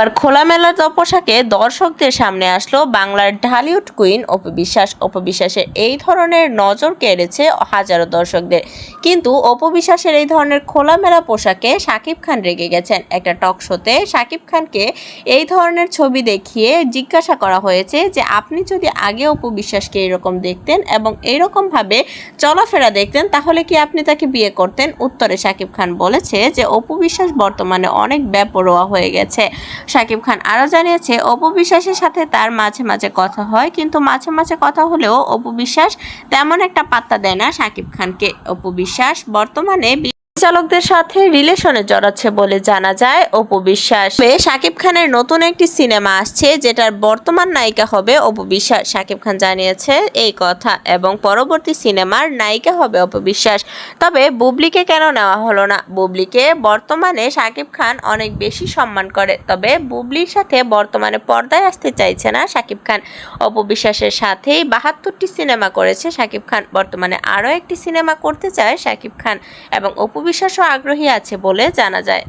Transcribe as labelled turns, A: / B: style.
A: আর খোলামেলা পোশাকে দর্শকদের সামনে আসলো বাংলার ঢালিউড কুইন অপবিশ্বাস। অপবিশ্বাসের এই ধরনের নজর কেড়েছে হাজারো দর্শকদের। কিন্তু অপবিশ্বাসের এই ধরনের খোলামেলা পোশাকে শাকিব খান রেগে গেছেন। একটা টক শোতে শাকিব খানকে এই ধরনের ছবি দেখিয়ে জিজ্ঞাসা করা হয়েছে যে, আপনি যদি আগে অপবিশ্বাসকে এরকম দেখতেন এবং এইরকমভাবে চলাফেরা দেখতেন, তাহলে কি আপনি তাকে বিয়ে করতেন? উত্তরে শাকিব খান বলেছে যে, অপবিশ্বাস বর্তমানে অনেক বেপরোয়া হয়ে গেছে। শাকিব খান আরও জানিয়েছে, অপু বিশ্বাসের সাথে তার মাঝে মাঝে কথা হয়, কিন্তু মাঝে মাঝে কথা হলেও অপু বিশ্বাস তেমন একটা পাত্তা দেয় না শাকিব খানকে। অপু বিশ্বাস বর্তমানে চালকদের সাথে রিলেশনে জড়াচ্ছে বলে জানা যায় অপু বিশ্বাস। শাকিব খানের নতুন একটি সিনেমা আসছে, যেটার বর্তমান নায়িকা হবে অপু বিশ্বাস। শাকিব খান জানিয়েছে এই কথা এবং পরবর্তী সিনেমার নায়িকা হবে অপু বিশ্বাস। তবে বুবলিকে কেন নেওয়া হলো না? বুবলিকে বর্তমানে শাকিব খান অনেক বেশি সম্মান করে, তবে বুবলির সাথে বর্তমানে পর্দায় আসতে চাইছে না শাকিব খান। অপু বিশ্বাসের সাথেই বাহাত্তরটি সিনেমা করেছে শাকিব খান। বর্তমানে আরও একটি সিনেমা করতে চায় শাকিব খান এবং অপু বিশ্বাসও আগ্রহী আছে বলে জানা যায়।